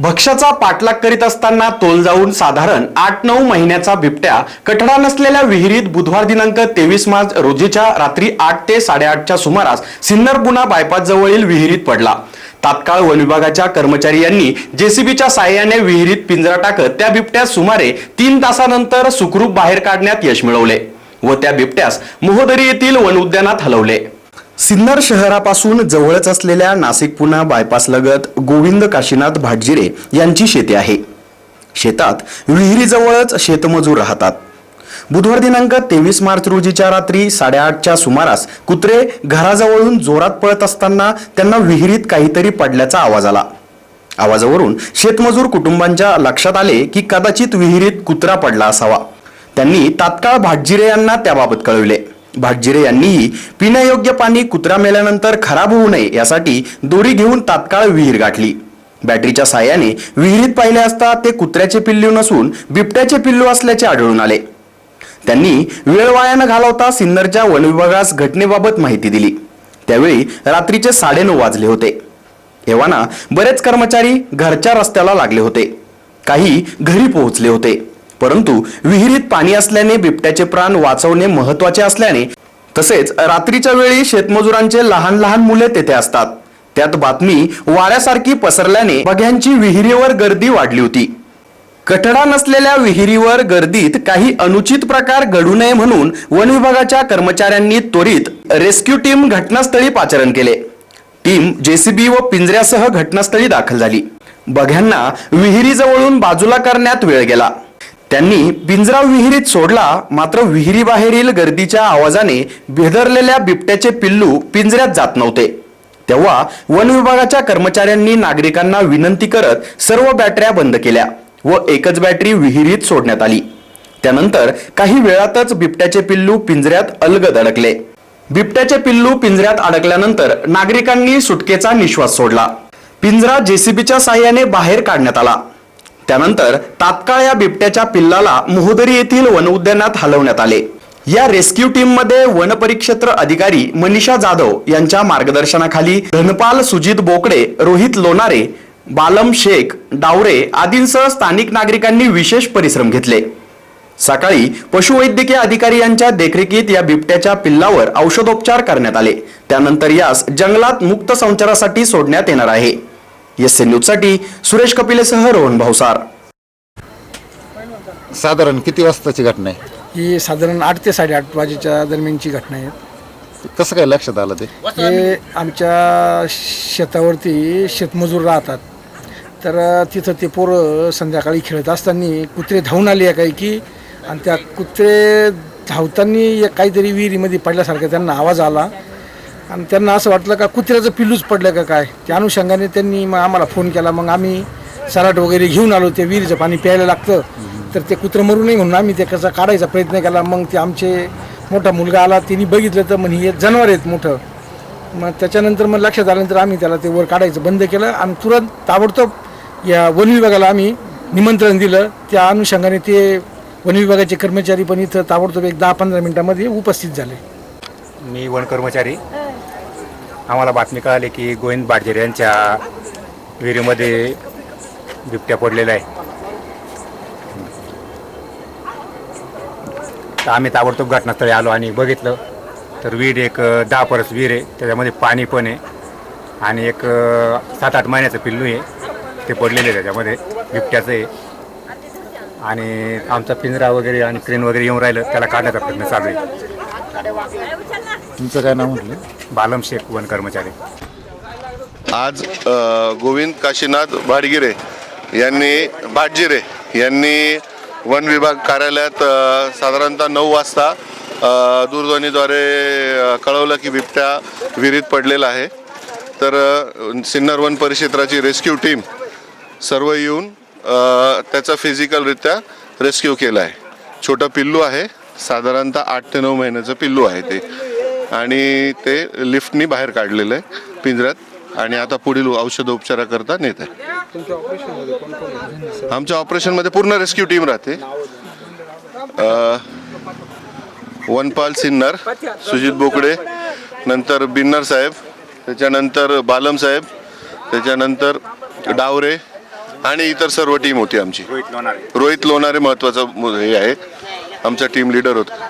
भक्ष्याचा पाठलाग करीत असताना तोल जाऊन साधारण आठ नऊ महिन्याचा बिबट्या कठडा नसलेल्या विहिरीत बुधवार दिनांक तेवीस मार्च रोजीच्या रात्री आठ ते साडेआठच्या सुमारास सिन्नरपुना बायपास जवळील विहिरीत पडला. तात्काळ वन विभागाच्या कर्मचारी यांनी जेसीबीच्या साहाय्याने विहिरीत पिंजरा टाकत त्या बिबट्यास सुमारे तीन तासानंतर सुखरूप बाहेर काढण्यात यश मिळवले व त्या बिबट्यास मोहदरी येथील वन उद्यानात हलवले. सिन्नर शहरापासून जवळच असलेल्या नाशिक पुणा बायपास लगत गोविंद काशीनाथ भाटजिरे यांची शेती आहे. शेतात विहिरीजवळच शेतमजूर राहतात. बुधवार दिनांक तेवीस मार्च रोजीच्या रात्री साडेआठच्या सुमारास कुत्रे घराजवळून जोरात पळत असताना त्यांना विहिरीत काहीतरी पडल्याचा आवाज आला. आवाजावरून शेतमजूर कुटुंबांच्या लक्षात आले की कदाचित विहिरीत कुत्रा पडला असावा. त्यांनी तात्काळ भाटजिरे यांना त्याबाबत कळविले. भाटजिरे यांनीही पिण्यायोग्य पाणी कुत्रा मेल्यानंतर खराब होऊ नये यासाठी दोरी घेऊन तात्काळ विहीर गाठली. बॅटरीच्या साह्याने विहिरीत पाहिले असता ते कुत्र्याचे पिल्लू नसून बिबट्याचे पिल्लू असल्याचे आढळून आले. त्यांनी वेळ वाया न घालवता सिन्नरच्या वन विभागास घटनेबाबत माहिती दिली. त्यावेळी रात्रीचे साडेनऊ वाजले होते. एव्हाना बरेच कर्मचारी घरच्या रस्त्याला लागले होते. काही घरी पोहोचले होते. परंतु विहिरीत पाणी असल्याने बिबट्याचे प्राण वाचवणे महत्त्वाचे असल्याने तसेच रात्रीच्या वेळी शेतमजुरांचे लहान लहान मुले तेथे असतात. त्यात बातमी वाऱ्यासारखी पसरल्याने बघ्यांची विहिरीवर गर्दी वाढली होती. कठडा नसलेल्या विहिरीवर गर्दीत काही अनुचित प्रकार घडू नये म्हणून वन विभागाच्या कर्मचाऱ्यांनी त्वरित रेस्क्यू टीम घटनास्थळी पाचारण केले. टीम जेसीबी व पिंजऱ्यासह घटनास्थळी दाखल झाली. बघ्यांना विहिरीजवळून बाजूला करण्यात वेळ गेला. त्यांनी पिंजरा विहिरीत सोडला मात्र विहिरीबाहेरील गर्दीच्या आवाजाने भेदरलेल्या बिबट्याचे पिल्लू पिंजऱ्यात जात नव्हते. तेव्हा वन विभागाच्या कर्मचाऱ्यांनी नागरिकांना विनंती करत सर्व बॅटऱ्या बंद केल्या व एकच बॅटरी विहिरीत सोडण्यात आली. त्यानंतर काही वेळातच बिबट्याचे पिल्लू पिंजऱ्यात अलगद अडकले. बिबट्याचे पिल्लू पिंजऱ्यात अडकल्यानंतर नागरिकांनी सुटकेचा निश्वास सोडला. पिंजरा जेसीबीच्या साह्याने बाहेर काढण्यात आला. त्यानंतर तात्काळ या बिबट्याच्या पिल्लाला मोहदरी येथील वन उद्यानात हलवण्यात आले. या रेस्क्यू टीममध्ये वन परिक्षेत्र अधिकारी मनीषा जाधव यांच्या मार्गदर्शनाखाली धनपाल सुजित बोकडे रोहित लोणारे बालम शेख डावरे आदींसह स्थानिक नागरिकांनी विशेष परिश्रम घेतले. सकाळी पशुवैद्यकीय अधिकारी यांच्या देखरेखीत या बिबट्याच्या पिल्लावर औषधोपचार करण्यात आले. त्यानंतर यास जंगलात मुक्त संचारासाठी सोडण्यात येणार आहे. एस एन न्यूजसाठी सुरेश कपिलेसह रोहन भावसार साधारण किती वाजताची घटना आहे? ही साधारण आठ ते साडेआठ वाजेच्या दरम्यानची घटना आहे. कसं काय लक्षात आलं ते? हे आमच्या शेतावरती शेतमजूर राहतात. तर तिथं ते पोरं संध्याकाळी खेळत असताना कुत्रे धावून आले आहे काही की आणि त्या कुत्रे धावताना एक काहीतरी विहिरीमध्ये पडल्यासारखा त्यांना आवाज आला. आणि त्यांना असं वाटलं का कुत्र्याचं पिल्लूच पडलं का काय? त्या अनुषंगाने त्यांनी मग आम्हाला फोन केला. मग आम्ही सराट वगैरे घेऊन आलो. ते विहिरीचं पाणी प्यायला लागतं. तर ते कुत्रं मरू नये म्हणून आम्ही ते कसा काढायचा प्रयत्न केला. मग ते आमचे मोठा मुलगा आला. त्यांनी बघितलं तर म्हणे हे जनावर आहेत मोठं. मग त्याच्यानंतर मग लक्षात आल्यानंतर आम्ही त्याला ते वर काढायचं बंद केलं. आणि तुरंत ताबडतोब या वन विभागाला आम्ही निमंत्रण दिलं. त्या अनुषंगाने ते वन विभागाचे कर्मचारी पण इथं ताबडतोब एक दहा पंधरा मिनिटामध्ये उपस्थित झाले. मी वन कर्मचारी. आम्हाला बातमी कळाली की गोविंद बाडजेर यांच्या विहिरीमध्ये बिबट्या पडलेला आहे. तर आम्ही ताबडतोब घटनास्थळी आलो आणि बघितलं. तर विहीर एक दहा परस विहीर आहे. त्याच्यामध्ये पाणी पण आहे. आणि एक सात आठ महिन्याचं पिल्लू आहे. ते पडलेलं आहे त्याच्यामध्ये. बिबट्याचं आहे. आणि आमचा पिंजरा वगैरे आणि क्रेन वगैरे येऊन राहिलं. त्याला काढण्याचा प्रयत्न चालू आहे. तुमचं काय नाव म्हटलं? बालम शेख वन कर्मचारी. आज अ, गोविंद काशीनाथ भाटगिरे यांनी भाटजिरे यांनी वन विभाग कार्यालयात अ, साधारणतः नऊ वाजता अ, दूरध्वनीद्वारे अ, कळवलं की बिबट्या विहिरीत पडलेला आहे. तर अ, सिन्नर वन परिक्षेत्राची रेस्क्यू टीम सर्व येऊन अ, त्याचा फिजिकलरित्या रेस्क्यू केला आहे. छोटं पिल्लू आहे. साधारणतः आठ ते नऊ महिन्याचं पिल्लू आहे ते. आणि ते लिफ्टनी बाहेर काढलेलं आहे पिंजऱ्यात. आणि आता पुढील औषधोपचाराकरता नेत आहे. आमच्या ऑपरेशनमध्ये पूर्ण रेस्क्यू टीम राहते. अ, वनपाल सिन्नर सुजित बोकडे नंतर बिन्नर साहेब त्याच्यानंतर बालम साहेब त्याच्यानंतर डावरे आणि इतर सर्व टीम होती आमची. रोहित लोणारे. रोहित लोणारे महत्त्वाचा मु- हे आहे. आमचा टीम लीडर होता.